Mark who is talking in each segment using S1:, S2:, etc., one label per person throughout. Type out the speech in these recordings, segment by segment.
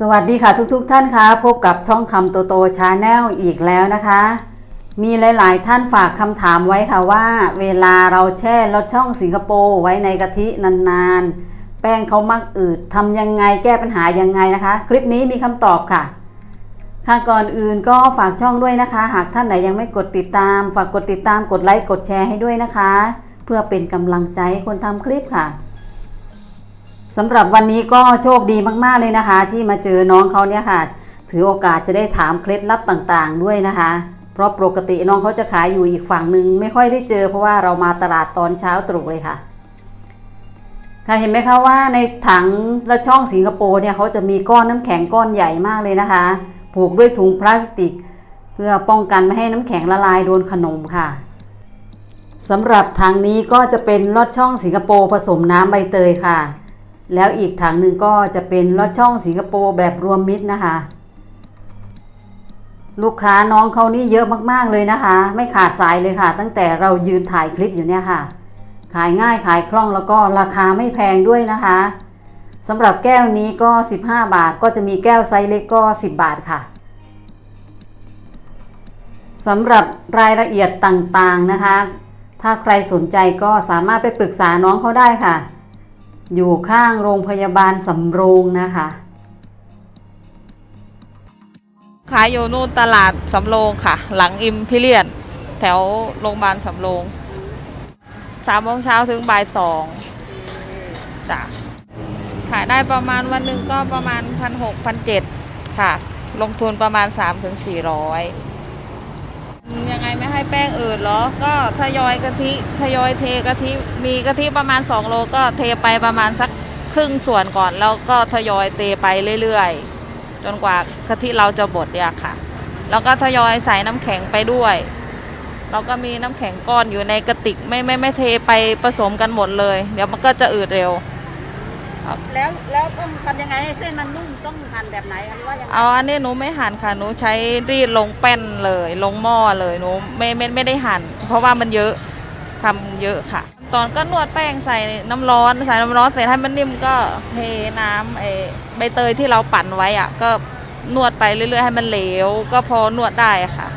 S1: สวัสดีค่ะทุกๆทท่านคะพบกับช่องคำโตโตชาแนลอีกแล้วนะคะ มีหลายๆ ท่านฝากคำถามไว้ค่ะว่า เวลาเราแช่รสช่องสิงคโปร์ไว้ในกะทินานๆ แป้งเขามักอืดทำยังไงแก้ปัญหายังไงนะคะ คลิปนี้มีคำตอบค่ะ ค่ะก่อนอื่นก็ฝากช่องด้วยนะคะ หากท่านไหนยังไม่กดติดตาม ฝากกดติดตามกดไลค์กดแชร์ให้ด้วยนะคะ เพื่อเป็นกำลังใจคนทำคลิปค่ะ สำหรับวันนี้ก็โชคดีมากๆเลยนะคะ ที่มาเจอน้องเขาเนี่ยค่ะ ถือโอกาสจะได้ถามเคล็ดลับต่างๆ ด้วยนะคะ เพราะปกติน้องเขาจะขายอยู่อีกฝั่งหนึ่งไม่ค่อยได้เจอเพราะว่าเรามาตลาดตอนเช้าตรู่เลยค่ะ ค่ะเห็นไหมคะว่าในถังและช่องสิงคโปร์เนี่ยเขาจะมีก้อนน้ำแข็งก้อนใหญ่มากเลยนะคะ ผูกด้วยถุงพลาสติก เพื่อป้องกันไม่ให้น้ำแข็งละลายโดนขนมค่ะสำหรับถังนี้ก็จะเป็นลอดช่องสิงคโปร์ผสมน้ำใบเตยค่ะ แล้วอีกถังหนึ่งก็จะเป็นลอดช่องสิงคโปร์แบบรวมมิตรนะคะ ลูกค้าน้องเขานี่เยอะมากๆเลยนะคะ ไม่ขาดสายเลยค่ะ ตั้งแต่เรายืนถ่ายคลิปอยู่เนี่ยค่ะ ขายง่ายขายคล่องแล้วก็ราคาไม่แพงด้วยนะคะสำหรับแก้วนี้ก็ 15 บาทก็จะมีแก้วไซส์เล็กก็ 10 บาทค่ะสำหรับรายละเอียดต่างๆนะคะ ถ้าใครสนใจก็สามารถไปปรึกษาน้องเขาได้ค่ะ อยู่ข้างโรงพยาบาลสำโรงนะคะ
S2: ขายอยู่นู่นตลาดสำโรงค่ะ หลังอิมพิเรียน แถวโรงพยาบาลสำโรงสามโมงเช้าถึงบ่ายสองจ้ะขายได้ประมาณวันหนึ่งก็ประมาณพันหกพันเจ็ดค่ะ ลงทุนประมาณสามถึงสี่ร้อย แป้งอืดเหรอ ก็ทยอยกะทิทยอยเทกะทิมีกะทิประมาณ 2 โลก็เทไปประมาณสักครึ่งส่วนก่อน แล้วก็ทยอยเทไปเรื่อยๆ จนกว่ากะทิเราจะบดเนี่ยค่ะ แล้วก็ทยอยใส่น้ำแข็งไปด้วย เราก็มีน้ำแข็งก้อนอยู่ในกระติกไม่ไม่ไม่เทไปผสมกันหมดเลย เดี๋ยวมันก็จะอืดเร็ว
S3: แล้วแล้วต้องทำยังไงให้เส้นมันนุ่มต้องหั่นแบบไหนหรือว่ายังไง
S2: เอาอันนี้หนูไม่หั่นค่ะหนูใช้รีดลงแป้นเลย ลงหม้อเลยหนูไม่ไม่ไม่ได้หั่นเพราะว่ามันเยอะทำเยอะค่ะ ตอนก็นวดแป้งใส่น้ำร้อนใส่น้ำร้อนเสร็จให้มันนิ่มก็เทน้ำไอ้ใบเตยที่เราปั่นไว้อะก็นวดไปเรื่อยๆให้มันเหลว ก็พอนวดได้ค่ะ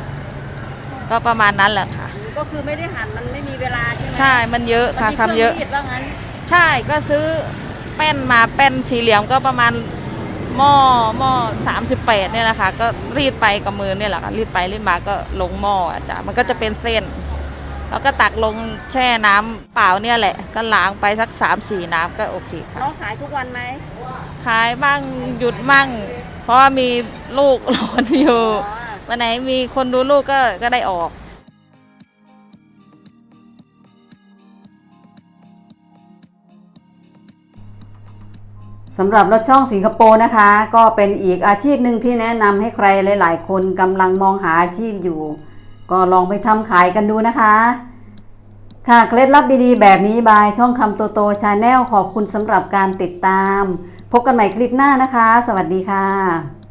S2: ก็ประมาณนั้นแหละค่ะ
S3: ก็คือไม่ได้หั่นมันไม่มีเวลาใช่ไหม
S2: ใช่มันเยอะค่ะ
S3: มันมี
S2: ทำเยอะ
S3: ครื่องรีดว่างั้น
S2: ใช่ก็ซื้อ แป้นมาแป้นสี่เหลี่ยมก็ประมาณหม้อหม้อสามสิบแปดเนี่ยแหละค่ะ ก็รีดไปกับมือเนี่ยแหละค่ะรีดไปรีดมาก็ลงหม้ออะจ้ะมันก็จะเป็นเส้น แล้วก็ตักลงแช่น้ำเปล่าเนี่ยแหละ ก็ล้างไปสักสามสี่น้ำก็โอเคค่ะ
S3: น้องขายทุกวันไหม
S2: ขายบ้างหยุดมั่ง เพราะว่ามีลูกหลานอยู่
S3: อ๋อ
S2: วันไหนมีคนดูลูกก็ก็ได้ออก
S1: สำหรับรถช่องสิงคโปร์นะคะ ก็เป็นอีกอาชีพหนึ่งที่แนะนำให้ใครหลาย ๆ คนกำลังมองหาอาชีพอยู่ ก็ลองไปทำขายกันดูนะคะ ค่ะเคล็ดลับดีๆ แบบนี้บายช่องคำโตโตชาแนลขอบคุณสำหรับการติดตาม พบกันใหม่คลิปหน้านะคะ สวัสดีค่ะ